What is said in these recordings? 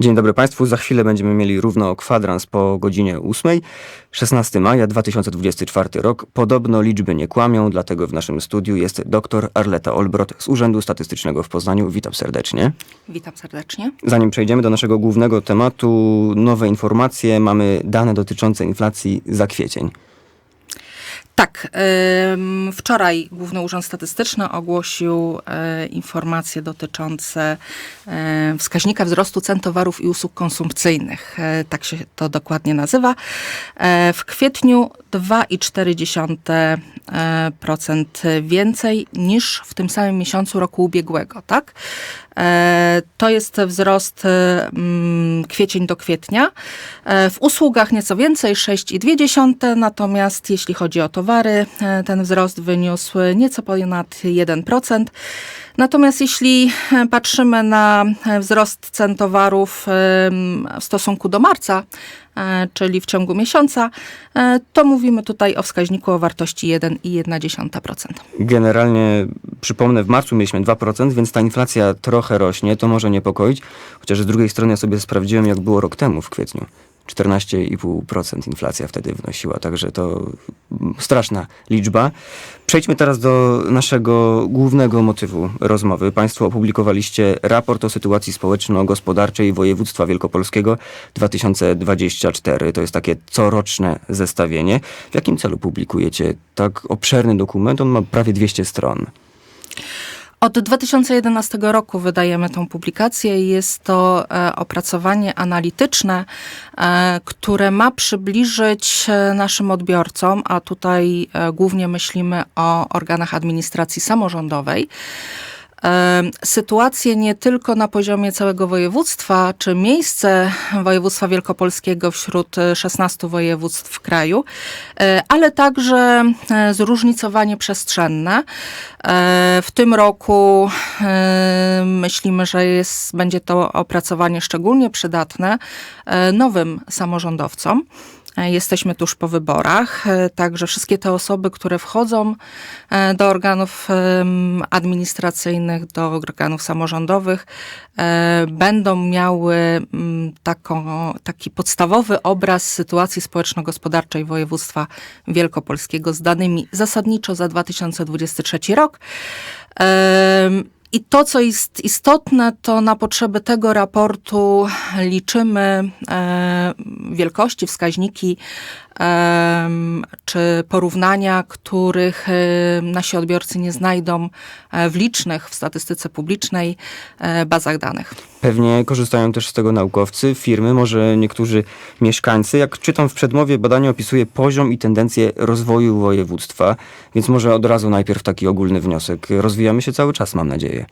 Dzień dobry Państwu. Za chwilę będziemy mieli równo kwadrans po godzinie 8. 16 maja 2024 rok. Podobno liczby nie kłamią, dlatego w naszym studiu jest dr Arleta Olbrot z Urzędu Statystycznego w Poznaniu. Witam serdecznie. Witam serdecznie. Zanim przejdziemy do naszego głównego tematu, nowe informacje. Mamy dane dotyczące inflacji za kwiecień. Tak, wczoraj Główny Urząd Statystyczny ogłosił e, informacje dotyczące e, wskaźnika wzrostu cen towarów i usług konsumpcyjnych. E, tak się to dokładnie nazywa. W kwietniu 2,4% więcej niż w tym samym miesiącu roku ubiegłego, tak? E, To jest wzrost mm, kwiecień do kwietnia. E, W usługach nieco więcej, 6,2, natomiast jeśli chodzi o towary, e, ten wzrost wyniósł nieco ponad 1%. Natomiast jeśli patrzymy na wzrost cen towarów w stosunku do marca, czyli w ciągu miesiąca, e, to mówimy tutaj o wskaźniku o wartości 1,1%. Generalnie, przypomnę, w marcu mieliśmy 2%, więc ta inflacja trochę rośnie. To może niepokoić. Chociaż z drugiej strony ja sobie sprawdziłem, jak było rok temu w kwietniu. 14,5% inflacja wtedy wynosiła, także to straszna liczba. Przejdźmy teraz do naszego głównego motywu rozmowy. Państwo opublikowaliście raport o sytuacji społeczno-gospodarczej województwa wielkopolskiego 2024. To jest takie coroczne zestawienie. W jakim celu publikujecie tak obszerny dokument? On ma prawie 200 stron. Od 2011 roku wydajemy tą publikację i jest to e, opracowanie analityczne, e, które ma przybliżyć e, naszym odbiorcom, a tutaj głównie myślimy o organach administracji samorządowej, sytuację nie tylko na poziomie całego województwa, czy miejsce województwa wielkopolskiego wśród e, 16 województw w kraju, e, ale także e, zróżnicowanie przestrzenne. E, W tym roku e, myślimy, że jest, będzie to opracowanie szczególnie przydatne e, nowym samorządowcom. E, Jesteśmy tuż po wyborach, e, także wszystkie te osoby, które wchodzą e, do organów administracyjnych, do organów samorządowych, będą miały mm, taką, taki podstawowy obraz sytuacji społeczno-gospodarczej województwa wielkopolskiego z danymi zasadniczo za 2023 rok. I to, co jest istotne, to na potrzeby tego raportu liczymy e, wielkości, wskaźniki czy porównania, których e, nasi odbiorcy nie znajdą e, w licznych, w statystyce publicznej e, bazach danych. Pewnie korzystają też z tego naukowcy, firmy, może niektórzy mieszkańcy. Jak czytam w przedmowie, badanie opisuje poziom i tendencję rozwoju województwa, więc może od razu najpierw taki ogólny wniosek. Rozwijamy się cały czas, mam nadzieję.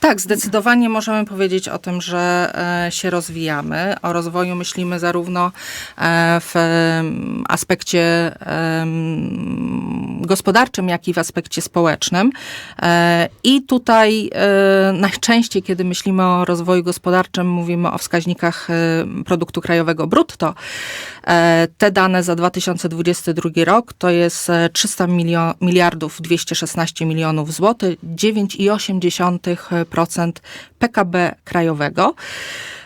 Tak, zdecydowanie możemy powiedzieć o tym, że e, się rozwijamy. O rozwoju myślimy zarówno w aspekcie gospodarczym, jak i w aspekcie społecznym. E, I tutaj e, najczęściej, kiedy myślimy o rozwoju gospodarczym, mówimy o wskaźnikach e, produktu krajowego brutto. Te dane za 2022 rok to jest e, 300 milio- miliardów 216 milionów złotych, 9,8% PKB krajowego.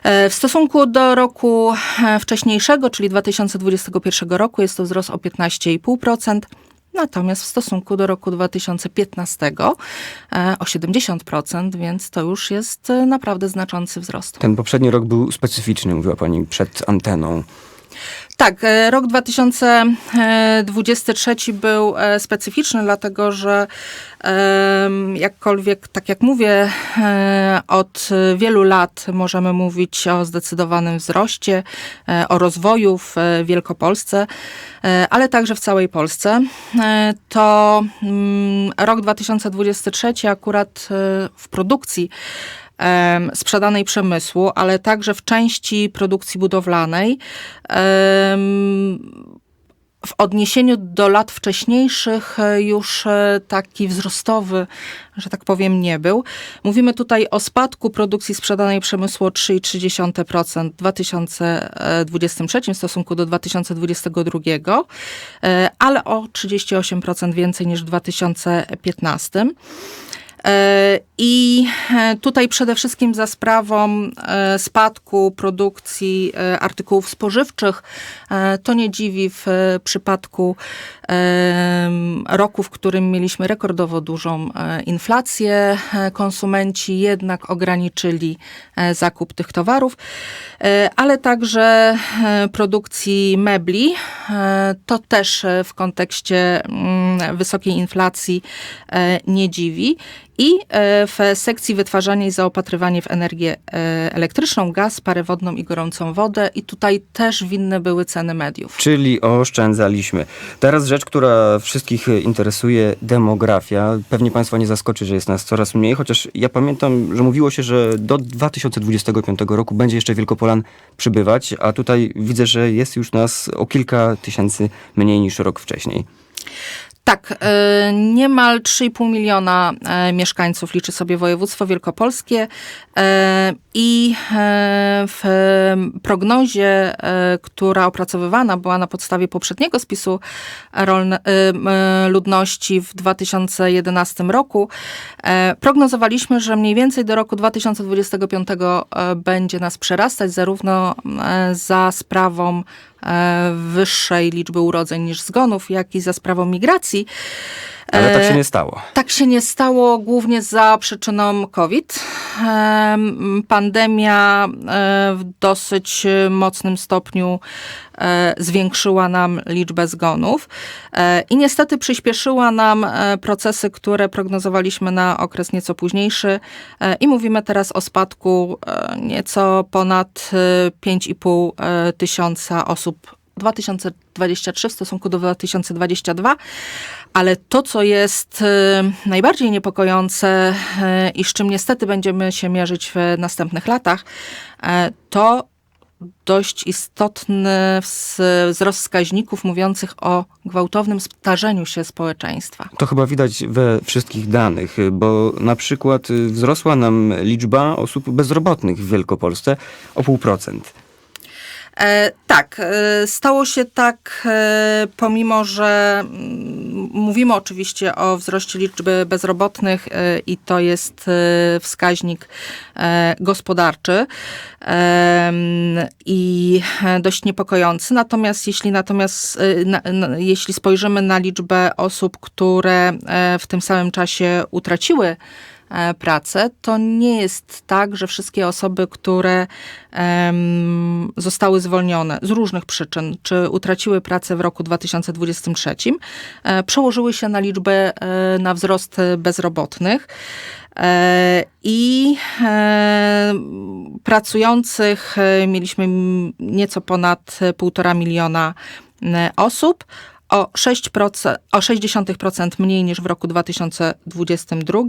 E, W stosunku do roku e, wcześniejszego, czyli 2021 roku, jest to wzrost o 15,5%. Natomiast w stosunku do roku 2015 e, o 70%, więc to już jest naprawdę znaczący wzrost. Ten poprzedni rok był specyficzny, mówiła pani przed anteną. Tak, e, rok 2023 był e, specyficzny, dlatego że jakkolwiek, tak jak mówię, e, od wielu lat możemy mówić o zdecydowanym wzroście, o rozwoju w Wielkopolsce, ale także w całej Polsce. To mm, rok 2023 akurat w produkcji sprzedanej przemysłu, ale także w części produkcji budowlanej. w odniesieniu do lat wcześniejszych e, już e, taki wzrostowy, że tak powiem, nie był. Mówimy tutaj o spadku produkcji sprzedanej przemysłu o 3,3% w 2023 w stosunku do 2022, e, ale o 38% więcej niż w 2015. E, I e, tutaj przede wszystkim za sprawą e, spadku produkcji artykułów spożywczych, to nie dziwi w przypadku roku, w którym mieliśmy rekordowo dużą inflację, konsumenci jednak ograniczyli zakup tych towarów, ale także produkcji mebli. To też w kontekście mm, wysokiej inflacji e, nie dziwi. I e, w sekcji wytwarzanie i zaopatrywanie w energię e, elektryczną, gaz, parę wodną i gorącą wodę. I tutaj też winne były ceny mediów. Czyli oszczędzaliśmy. Teraz rzecz, która wszystkich interesuje, demografia. Pewnie Państwa nie zaskoczy, że jest nas coraz mniej, chociaż ja pamiętam, że mówiło się, że do 2025 roku będzie jeszcze Wielkopolan przybywać, a tutaj widzę, że jest już nas o kilka tysięcy mniej niż rok wcześniej. Tak, e, niemal 3,5 miliona e, mieszkańców liczy sobie województwo wielkopolskie e, i w prognozie, która opracowywana była na podstawie poprzedniego spisu rolne, ludności w 2011 roku, prognozowaliśmy, że mniej więcej do roku 2025 e, będzie nas przerastać zarówno za sprawą wyższej liczby urodzeń niż zgonów, jak i za sprawą migracji. Ale tak się E, nie stało. tak się nie stało głównie za przyczyną COVID. Em, Pandemia e, w dosyć e, mocnym stopniu e, zwiększyła nam liczbę zgonów e, i niestety przyspieszyła nam e, procesy, które prognozowaliśmy na okres nieco późniejszy e, i mówimy teraz o spadku e, nieco ponad e, 5,5 e, tysiąca osób. 2023 w stosunku do 2022, ale to, co jest e, najbardziej niepokojące e, i z czym niestety będziemy się mierzyć w następnych latach, e, to dość istotny wz- wzrost wskaźników mówiących o gwałtownym starzeniu się społeczeństwa. To chyba widać we wszystkich danych, bo na przykład y, wzrosła nam liczba osób bezrobotnych w Wielkopolsce o pół procent. E, tak, e, stało się tak, e, pomimo że mm, mówimy oczywiście o wzroście liczby bezrobotnych e, i to jest e, wskaźnik e, gospodarczy i dość niepokojący. Natomiast jeśli natomiast na, na, jeśli spojrzymy na liczbę osób, które w tym samym czasie utraciły pracę, to nie jest tak, że wszystkie osoby, które em, zostały zwolnione z różnych przyczyn, czy utraciły pracę w roku 2023, e, przełożyły się na liczbę, e, na wzrost bezrobotnych. E, I e, pracujących e, mieliśmy nieco ponad e, półtora miliona e, osób, o 6%, o 0,6% mniej niż w roku 2022.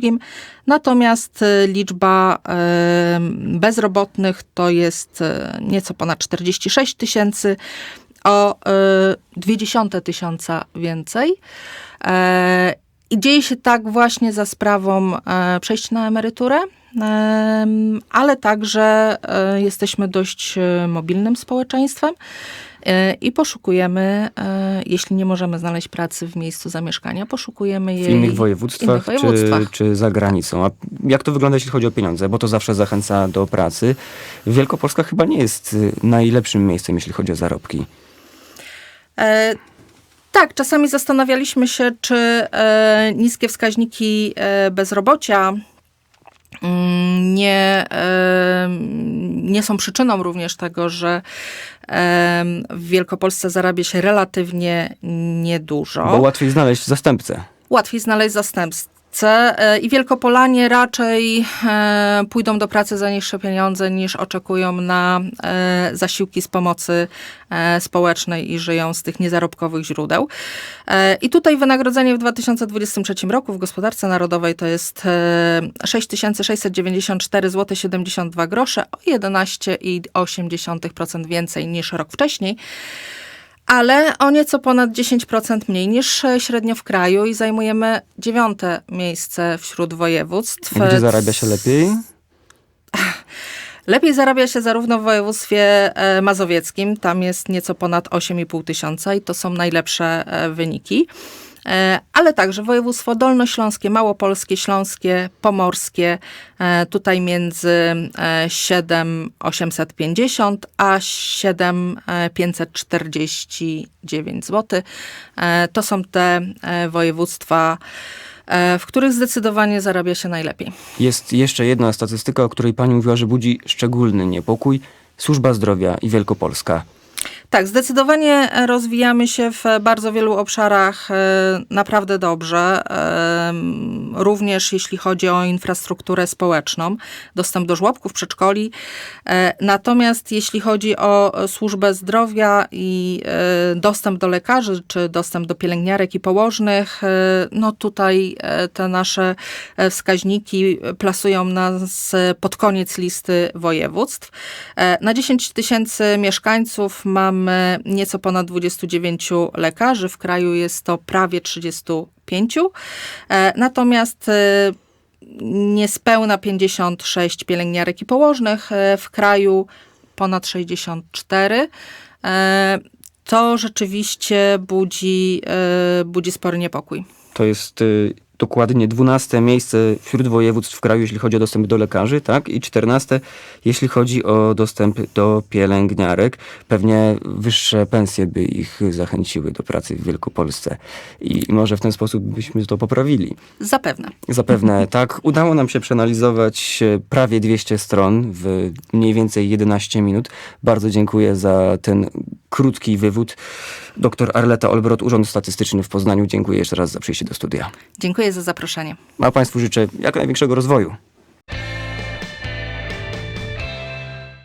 Natomiast e, liczba e, bezrobotnych to jest e, nieco ponad 46 tysięcy, o e, 0,2 tysiąca więcej. I dzieje się tak właśnie za sprawą przejścia na emeryturę, em, ale także jesteśmy dość mobilnym społeczeństwem i poszukujemy, e, jeśli nie możemy znaleźć pracy w miejscu zamieszkania, poszukujemy W jej innych województwach, innych województwach. Czy, czy za granicą. A jak to wygląda, jeśli chodzi o pieniądze? Bo to zawsze zachęca do pracy. Wielkopolska chyba nie jest y, najlepszym miejscem, jeśli chodzi o zarobki. E, tak, czasami zastanawialiśmy się, czy e, niskie wskaźniki e, bezrobocia nie, nie są przyczyną również tego, że w Wielkopolsce zarabia się relatywnie niedużo. Bo łatwiej znaleźć zastępcę. Łatwiej znaleźć zastępcę e, i Wielkopolanie raczej e, pójdą do pracy za niższe pieniądze niż oczekują na e, zasiłki z pomocy społecznej i żyją z tych niezarobkowych źródeł. I tutaj wynagrodzenie w 2023 roku w gospodarce narodowej to jest e, 6694 zł 72 grosze, o 11,8% więcej niż rok wcześniej ale o nieco ponad 10% mniej niż średnio w kraju i zajmujemy dziewiąte miejsce wśród województw. Gdzie zarabia się lepiej? Lepiej zarabia się zarówno w województwie e, mazowieckim, tam jest nieco ponad 8,5 tysiąca i to są najlepsze e, wyniki. E, ale także województwo dolnośląskie, małopolskie, śląskie, pomorskie, e, tutaj między e, 7,850 a 7,549 zł. E, To są te e, województwa, e, w których zdecydowanie zarabia się najlepiej. Jest jeszcze jedna statystyka, o której pani mówiła, że budzi szczególny niepokój. Służba zdrowia i Wielkopolska. Tak, zdecydowanie e, rozwijamy się w bardzo wielu obszarach e, naprawdę dobrze. Również jeśli chodzi o infrastrukturę społeczną, dostęp do żłobków, przedszkoli. E, Natomiast jeśli chodzi o służbę zdrowia i dostęp do lekarzy, czy dostęp do pielęgniarek i położnych, no tutaj te nasze wskaźniki plasują nas pod koniec listy województw. Na 10 tysięcy mieszkańców mamy nieco ponad 29 lekarzy, w kraju jest to prawie 35. E, Natomiast e, niespełna 56 pielęgniarek i położnych, e, w kraju ponad 64. E, To rzeczywiście budzi, budzi spory niepokój. To jest y, dokładnie 12 miejsce wśród województw w kraju, jeśli chodzi o dostęp do lekarzy, tak? I 14, jeśli chodzi o dostęp do pielęgniarek. Pewnie wyższe pensje by ich zachęciły do pracy w Wielkopolsce. I może w ten sposób byśmy to poprawili. Zapewne. Zapewne tak. Udało nam się przeanalizować e, prawie 200 stron w mniej więcej 11 minut. Bardzo dziękuję za ten krótki wywód. Doktor Arleta Olbrot, Urząd Statystyczny w Poznaniu. Dziękuję jeszcze raz za przyjście do studia. Dziękuję za zaproszenie. A Państwu życzę jak największego rozwoju.